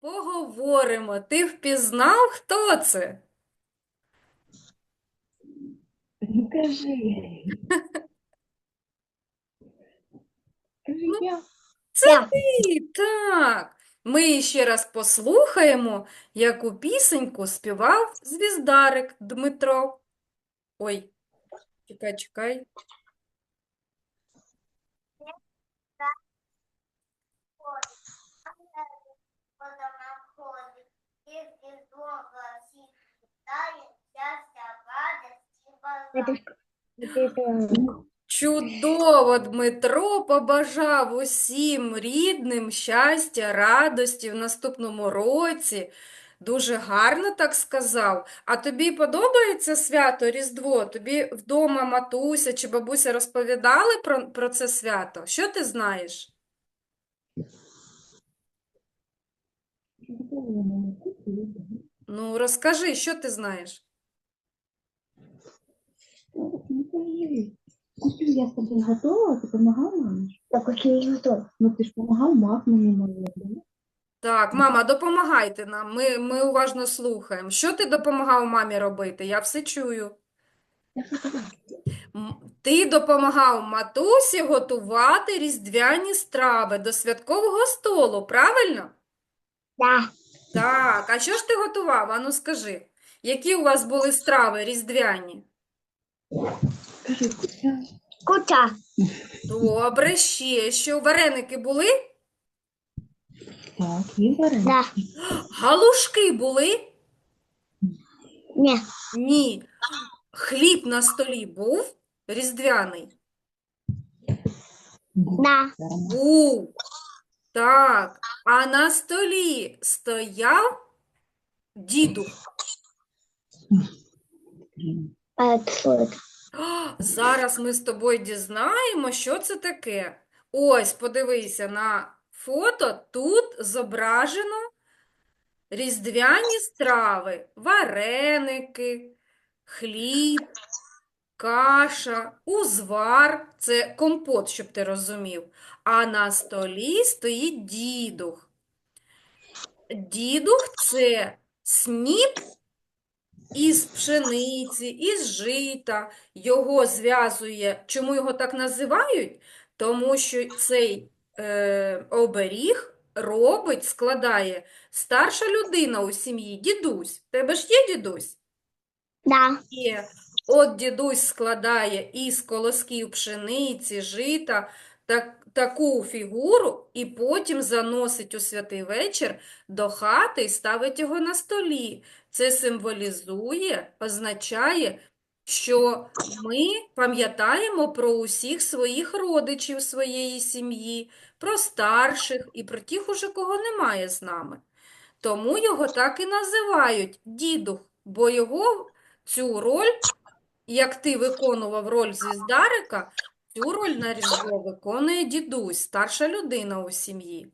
Поговоримо. Ти впізнав, хто це? Ну кажи. Кажи Ну, я. Це ти, так. Ми ще раз послухаємо, яку пісеньку співав звіздарик Дмитро. Ой, чекай, чекай. Чудово, Дмитро побажав усім рідним щастя, радості в наступному році. Дуже гарно так сказав. А тобі подобається свято Різдво? Тобі вдома матуся чи бабуся розповідали про, про це свято? Що ти знаєш? Ну, розкажи, що ти знаєш? Я з тобою готова, ти допомагав мамі? Так, костюм я готова. Ну ти ж допомагав мамі, да? Так, мама, допомагайте нам. Ми, ми уважно слухаємо. Що ти допомагав мамі робити? Я все чую. М, Ти допомагав матусі готувати різдвяні страви до святкового столу, правильно? Да. Так, а що ж ти готував? Ану скажи, які у вас були страви різдвяні? Куся. Добре, ще що? Вареники були? Так, і вареники. Да. Галушки були? Не. Ні. Хліб на столі був різдвяний? Да. Був. Так. А на столі стояв діду. Это что это? А, Зараз ми з тобою дізнаємо, що це таке. Ось, подивися на фото. Тут зображено різдвяні страви, вареники, хліб, каша, узвар – це компот, щоб ти розумів. А на столі стоїть дідух. Дідух – це сніп із пшениці, із жита. Його зв'язує. Чому його так називають? Тому що цей е, оберіг робить, складає старша людина у сім'ї, дідусь. Тебе ж є дідусь? Да. Є. От дідусь складає із колосків пшениці, жита так, таку фігуру і потім заносить у святий вечір до хати і ставить його на столі. Це символізує, означає, що ми пам'ятаємо про усіх своїх родичів своєї сім'ї, про старших і про тих уже, кого немає з нами. Тому його так і називають дідух, бо його цю роль, як ти виконував роль звіздарика, цю роль на виконує дідусь, старша людина у сім'ї.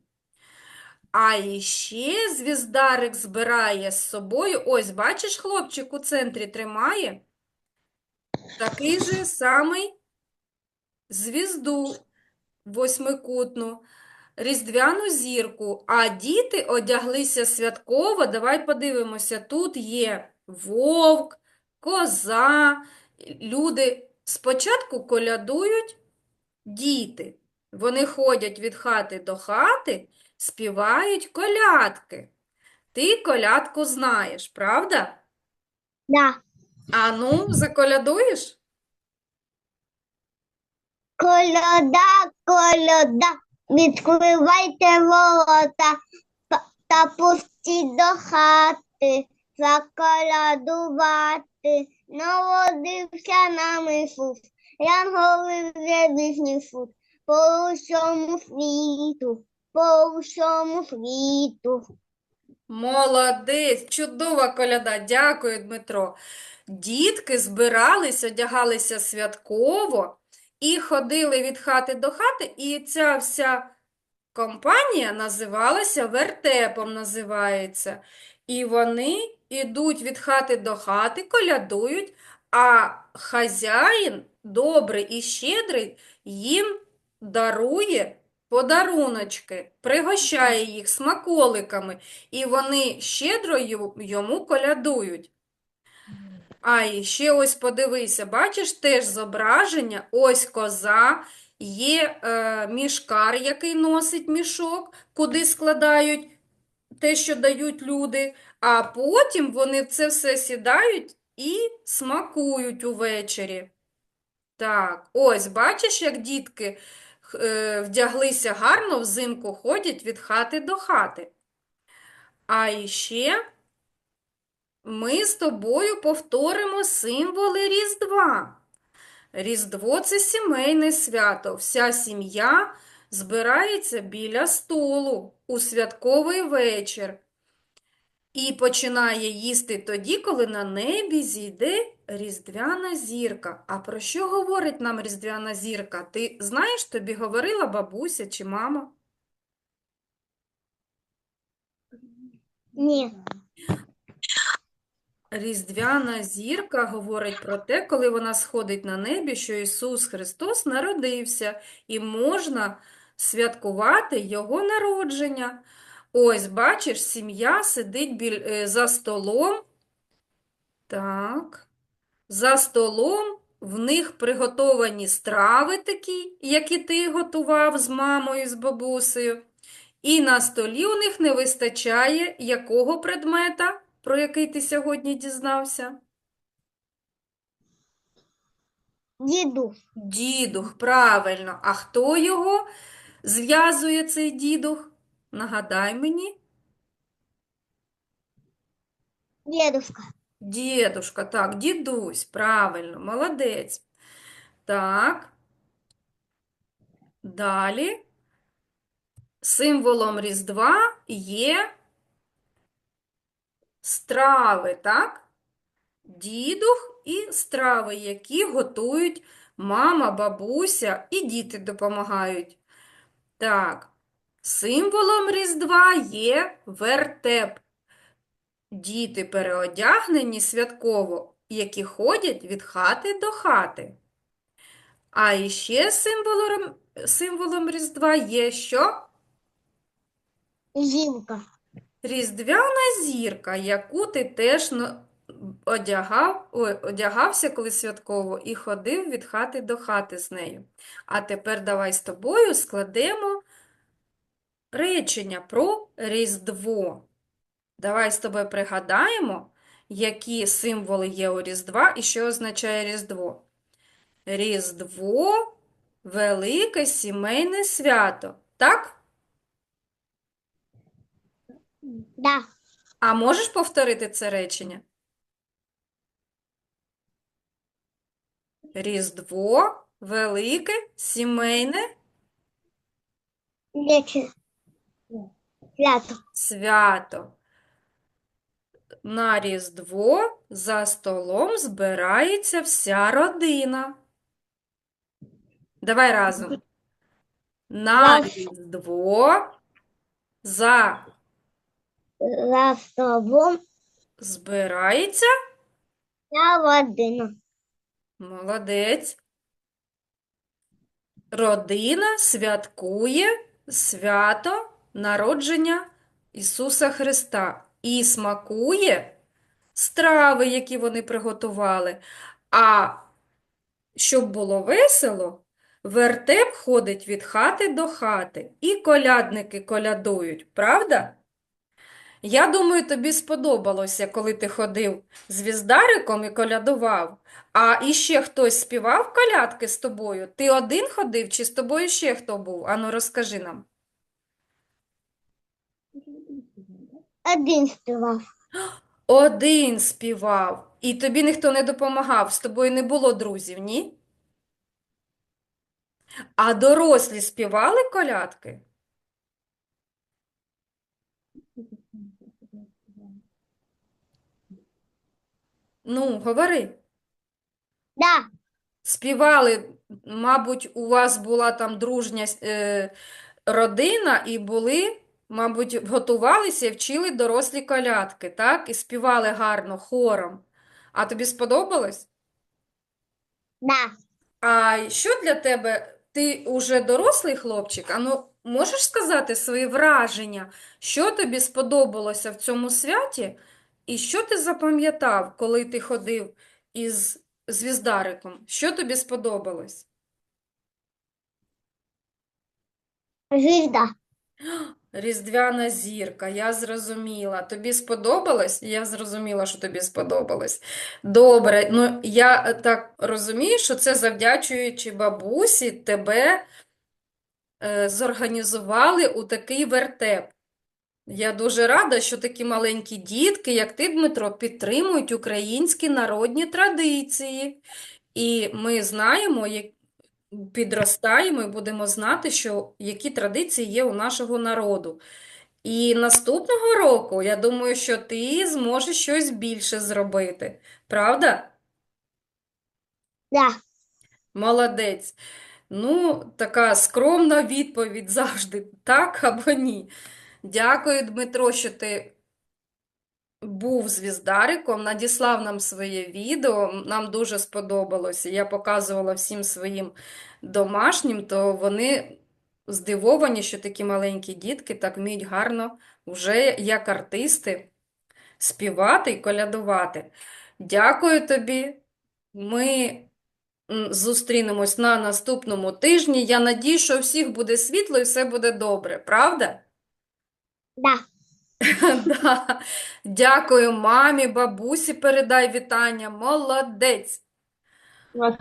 А іще звіздарик збирає з собою, ось, бачиш, хлопчик у центрі тримає такий же самий звізду восьмикутну, різдвяну зірку, а діти одяглися святково. Давай подивимося, тут є вовк, коза. Люди спочатку колядують діти. Вони ходять від хати до хати, співають колядки. Ти колядку знаєш, правда? Да. А ну, заколядуєш? Коляда, коляда, відкривайте ворота та- та пустіть до хати, заколядувати. Народився нам Ісус, янголи вже несуть по всьому світу, по всьому світу. Молодець, чудова коляда. Дякую, Дмитро. Дітки збирались, одягалися святково і ходили від хати до хати, і ця вся компанія називалася вертепом, називається. І вони ідуть від хати до хати, колядують, а хазяїн, добрий і щедрий, їм дарує подаруночки, пригощає їх смаколиками, і вони щедро йому колядують. А ще ось подивися, бачиш теж зображення, ось коза, є е, мішкар, який носить мішок, куди складають те, що дають люди, а потім вони це все сідають і смакують увечері. Так, ось бачиш, як дітки е, вдяглися гарно, взимку ходять від хати до хати. А іще ми з тобою повторимо символи Різдва. Різдво – це сімейне свято. Вся сім'я збирається біля столу у святковий вечір і починає їсти тоді, коли на небі зійде різдвяна зірка. А про що говорить нам різдвяна зірка? Ти знаєш, тобі говорила бабуся чи мама? Ні. Різдвяна зірка говорить про те, коли вона сходить на небі, що Ісус Христос народився, і можна святкувати Його народження. Ось, бачиш, сім'я сидить біль... е, за столом. Так. За столом в них приготовані страви такі, які ти готував з мамою, з бабусею. І на столі у них не вистачає якого предмета, про який ти сьогодні дізнався? Діду. Дідух, правильно. А хто його зв'язує, цей дідух? Нагадай мені. Дедушка. Дідушка, так, дідусь, правильно, молодець. Так. Далі. Символом Різдва є страви, так? Дідух і страви, які готують мама, бабуся і діти допомагають. Так, символом Різдва є вертеп. Діти переодягнені святково, які ходять від хати до хати. А іще символом, символом Різдва є що? Зілка. Різдвяна зірка, яку ти теж одягав, ой, одягався коли святково і ходив від хати до хати з нею. А тепер давай з тобою складемо речення про Різдво. Давай з тобою пригадаємо, які символи є у Різдва і що означає Різдво. Різдво – велике сімейне свято. Так? Да. А можеш повторити це речення? Різдво – велике сімейне Лече. Свято. свято. На Різдво за столом збирається вся родина. Давай разом. На Раз. Різдво за За збирається вся родина. Молодець. Родина святкує свято народження Ісуса Христа і смакує страви, які вони приготували. А щоб було весело, вертеп ходить від хати до хати, і колядники колядують, правда? Я думаю, тобі сподобалося, коли ти ходив з віздариком і колядував. А іще хтось співав колядки з тобою? Ти один ходив, чи з тобою ще хто був? Ану, розкажи нам. Один співав. Один співав, і тобі ніхто не допомагав, з тобою не було друзів, ні? А дорослі співали колядки? Ну, говори. Да. Співали, мабуть, у вас була там дружня е, родина, і були, мабуть, готувалися і вчили дорослі колядки, так? І співали гарно хором. А тобі сподобалось? Да. А що для тебе? Ти уже дорослий хлопчик? А ну, можеш сказати свої враження, що тобі сподобалося в цьому святі, і що ти запам'ятав, коли ти ходив із звіздариком? Що тобі сподобалось? Звезда. Різдвяна зірка, я зрозуміла. Тобі сподобалось? Я зрозуміла, що тобі сподобалось. Добре, ну я так розумію, що це завдячуючи бабусі, тебе е, зорганізували у такий вертеп. Я дуже рада, що такі маленькі дітки, як ти, Дмитро, підтримують українські народні традиції. І ми знаємо, як підростаємо і будемо знати, що які традиції є у нашого народу. І наступного року, я думаю, що ти зможеш щось більше зробити. Правда? Да. Молодець. Ну, така скромна відповідь завжди, так або ні. Дякую, Дмитро, що ти був звіздариком, надіслав нам своє відео. Нам дуже сподобалося. Я показувала всім своїм домашнім, то вони здивовані, що такі маленькі дітки так вміють гарно, вже як артисти, співати і колядувати. Дякую тобі. Ми зустрінемось на наступному тижні. Я надію, що у всіх буде світло і все буде добре, правда? Да. Да. Дякую мамі, бабусі, передай вітання. Молодець. Вас?